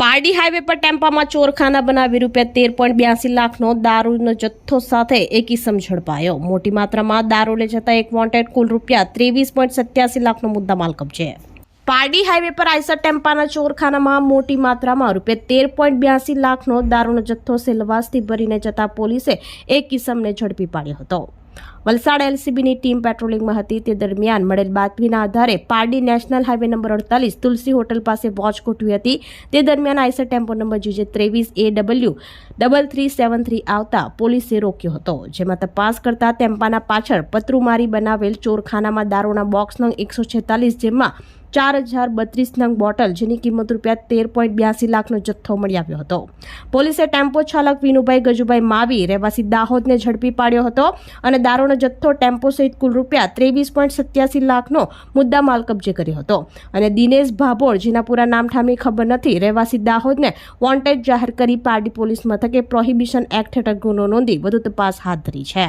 Pardi highway પર ટેમ્પામાં ચોરખાના બનાવી રૂપિયા તેર પોઈન્ટ બ્યાસી લાખનો દારૂનો જથ્થો સાથે એક ઇસમ ઝડપાયો મોટી માત્રામાં દારૂ લઈ જતા એક વોન્ટેડ કુલ રૂપિયા ત્રેવીસ પોઈન્ટ સત્યાસી લાખનો મુદ્દામાલ કબજે. પારડી હાઈવે પર આઈસર ટેમ્પાના ચોરખાનામાં મોટી માત્રામાં રૂપિયા તેર પોઈન્ટ બ્યાસી લાખનો દારૂનો જથ્થો સેલવાસથી ભરીને જતા પોલીસે એક કિસમને ઝડપી પાડ્યો હતો. વલસાડ એલસીબીની ટીમ પેટ્રોલિંગમાં હતી. તે દરમિયાન મળેલ બાતમીના આધારે પારડી નેશનલ હાઈવે નંબર અડતાલીસ તુલસી હોટલ પાસે વોચ ગોઠવી હતી. તે દરમિયાન આઈસર ટેમ્પો નંબર જીજે ત્રેવીસ A W double three seven three આવતા પોલીસે રોક્યો હતો. જેમાં તપાસ કરતા ટેમ્પાના પાછળ પતરુમારી બનાવેલ ચોરખાનામાં દારૂના બોક્સ નંગ એકસો છેતાલીસ જેમાં ચાર હજાર બત્રીસ નંગ બોટલ, જેની કિંમત રૂપિયા તેર પોઈન્ટ બ્યાસી લાખનો જથ્થો મળી આવ્યો હતો. પોલીસે ટેમ્પો ચાલક વિનુભાઈ ગજુભાઈ માવી રહેવાસી દાહોદને ઝડપી પાડ્યો હતો અને દારૂનો જથ્થો ટેમ્પો સહિત કુલ રૂપિયા ત્રેવીસ પોઈન્ટ સત્યાસી લાખનો મુદ્દામાલ કબજે કર્યો હતો. અને દિનેશ ભાભોળ, જેના પૂરા નામઠામી ખબર નથી, રહેવાસી દાહોદને વોન્ટેડ જાહેર કરી પારડી પોલીસ મથકે પ્રોહિબિશન એક્ટ હેઠળ ગુનો નોંધી વધુ તપાસ હાથ ધરી છે.